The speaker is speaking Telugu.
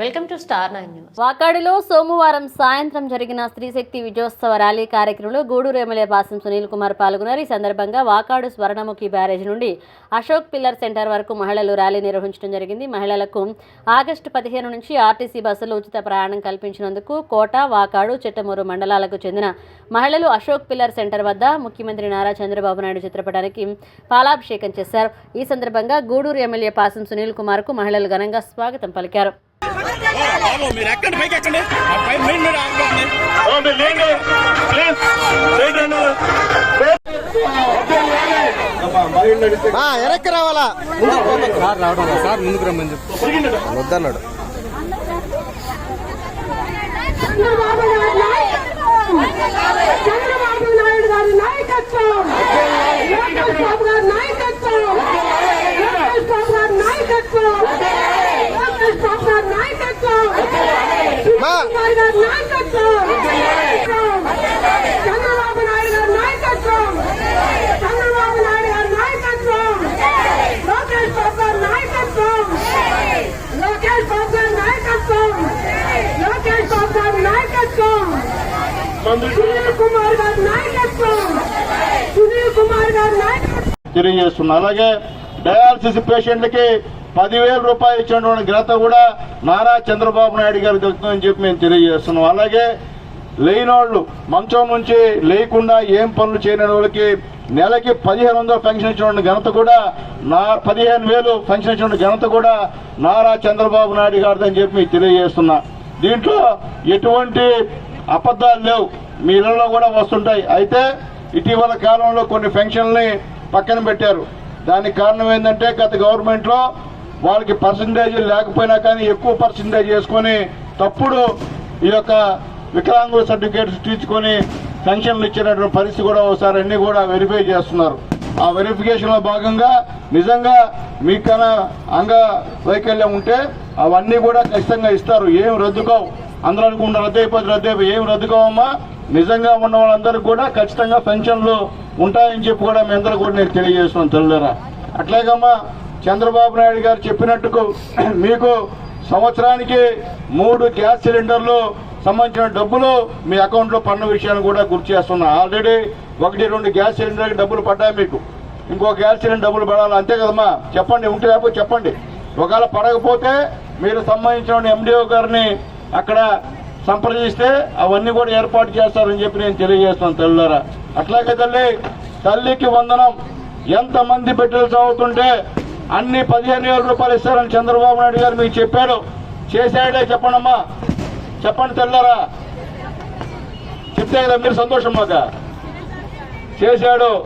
Welcome to star nine news. వాకాడిలో సోమవారం సాయంత్రం జరిగిన స్త్రీశక్తి విజయోత్సవ ర్యాలీ కార్యక్రమంలో గూడూరు ఎమ్మెల్యే పాసం సునీల్ కుమార్ పాల్గొన్నారు. ఈ సందర్భంగా వాకాడు స్వర్ణముఖి బ్యారేజ్ నుండి అశోక్ పిల్లర్ సెంటర్ వరకు మహిళలు ర్యాలీ నిర్వహించడం జరిగింది. మహిళలకు ఆగస్టు పదిహేను నుంచి ఆర్టీసీ బస్సులు ఉచిత ప్రయాణం కల్పించినందుకు కోట వాకాడు చిట్టమూరు మండలాలకు చెందిన మహిళలు అశోక్ పిల్లర్ సెంటర్ వద్ద ముఖ్యమంత్రి నారా చంద్రబాబు నాయుడు చిత్రపటానికి పాలాభిషేకం చేశారు. ఈ సందర్భంగా గూడూరు ఎమ్మెల్యే పాసం సునీల్ కుమార్కు మహిళలు ఘనంగా స్వాగతం పలికారు. మీరు ఎక్కండి పైకి ఎక్కండి. ఆ పై మెయిన్ మీద వెనక్కి రావాలా? సార్ రావడం. సార్ ముందుకు రమ్మని చెప్పు. వద్దన్నాడు. చంద్రబాబు నాయుడు నాయకత్వం చంద్రబాబు నాయుడు గారి నాయకత్వం లోకేష్ బాబు గారి నాయకత్వం లోకేష్ బాబు గారి నాయకత్వం లోకేష్ బాబు గారి నాయకత్వం మా. కుమార్ గారి నాయకత్వం. చంద్రబాబు నాయుడు గారి నాయకత్వం. చంద్రబాబు నాయుడు గారి నాయకత్వం. లోకేష్ బాబు గారి నాయకత్వం. లోకేష్ బాబు గారి నాయకత్వం. లోకేష్ బాబు గారి నాయకత్వం. సునీల్ కుమార్ గారి నాయకత్వం. సునీల్ కుమార్ గారి నాయకత్వం. తెలియజేస్తున్నా అలాగే డయాలసిస్ పేషెంట్లకి పదివేల రూపాయలు ఇచ్చినటువంటి ఘనత కూడా నారా చంద్రబాబు నాయుడు గారికి దక్కుతుందని చెప్పి మేము తెలియజేస్తున్నాం. అలాగే లేనివాళ్ళు మంచం నుంచి లేకుండా ఏం పనులు చేయని వాళ్ళకి నెలకి పదిహేను వందలు పెన్షన్ ఇచ్చినటువంటి ఘనత కూడా నా పదిహేను వేలు పెన్షన్ ఇచ్చినటువంటి ఘనత కూడా నారా చంద్రబాబు నాయుడు గారిదని చెప్పి మీకు తెలియజేస్తున్నా. దీంట్లో ఎటువంటి అబద్ధాలు లేవు. మీ ఇళ్ళలో కూడా వస్తుంటాయి. అయితే ఇటీవల కాలంలో కొన్ని పెన్షన్లని పక్కన పెట్టారు. దానికి కారణం ఏంటంటే గత గవర్నమెంట్లో వాళ్ళకి పర్సంటేజ్ లేకపోయినా కానీ ఎక్కువ పర్సంటేజ్ చేసుకొని తప్పుడు ఈ యొక్క వికలాంగుల సర్టిఫికేట్స్ తీసుకొని పెన్షన్లు ఇచ్చినటువంటి పరిస్థితి కూడా ఒకసారి అన్ని కూడా వెరిఫై చేస్తున్నారు. ఆ వెరిఫికేషన్లో భాగంగా నిజంగా మీకన్నా అంగ వైకల్యం ఉంటే అవన్నీ కూడా ఖచ్చితంగా ఇస్తారు. ఏం రద్దు కావు. అందరూ అనుకుంటారు రద్దు అయిపోతే రద్దు అయిపోయి ఏం రద్దుకోవమ్మా నిజంగా ఉన్న వాళ్ళందరికీ కూడా ఖచ్చితంగా పెన్షన్లు ఉంటాయని చెప్పి కూడా మీ అందరూ కూడా నేను తెలియజేస్తున్నాను తెల్లరా అట్లాగమ్మా చంద్రబాబు నాయుడు గారు చెప్పినట్టుకు మీకు సంవత్సరానికి మూడు గ్యాస్ సిలిండర్లు సంబంధించిన డబ్బులు మీ అకౌంట్లో పన్ను విషయాన్ని కూడా గుర్తు చేస్తున్నా. ఆల్రెడీ ఒకటి రెండు గ్యాస్ సిలిండర్కి డబ్బులు పడ్డాయి మీకు. ఇంకో గ్యాస్ సిలిండర్ డబ్బులు పడాలి. అంతే కదమ్మా. చెప్పండి ఉంటే లేకపోతే చెప్పండి. ఒకవేళ పడకపోతే మీరు సంబంధించిన ఎండిఓ గారిని అక్కడ సంప్రదిస్తే అవన్నీ కూడా ఏర్పాటు చేస్తారని చెప్పి నేను తెలియజేస్తున్నాను తల్లిదారా అట్లాగే తల్లి తల్లికి వందనం. ఎంతమంది బిడ్డలు చదువుతుంటే అన్ని పదిహేను వేల రూపాయలు ఇస్తారని చంద్రబాబు నాయుడు గారు మీకు చెప్పాడు చేశాడే చెప్పండమ్మా. చెప్పండి తెల్లారా. చెప్తే కదా మీరు సంతోషం మాక? చేశాడు.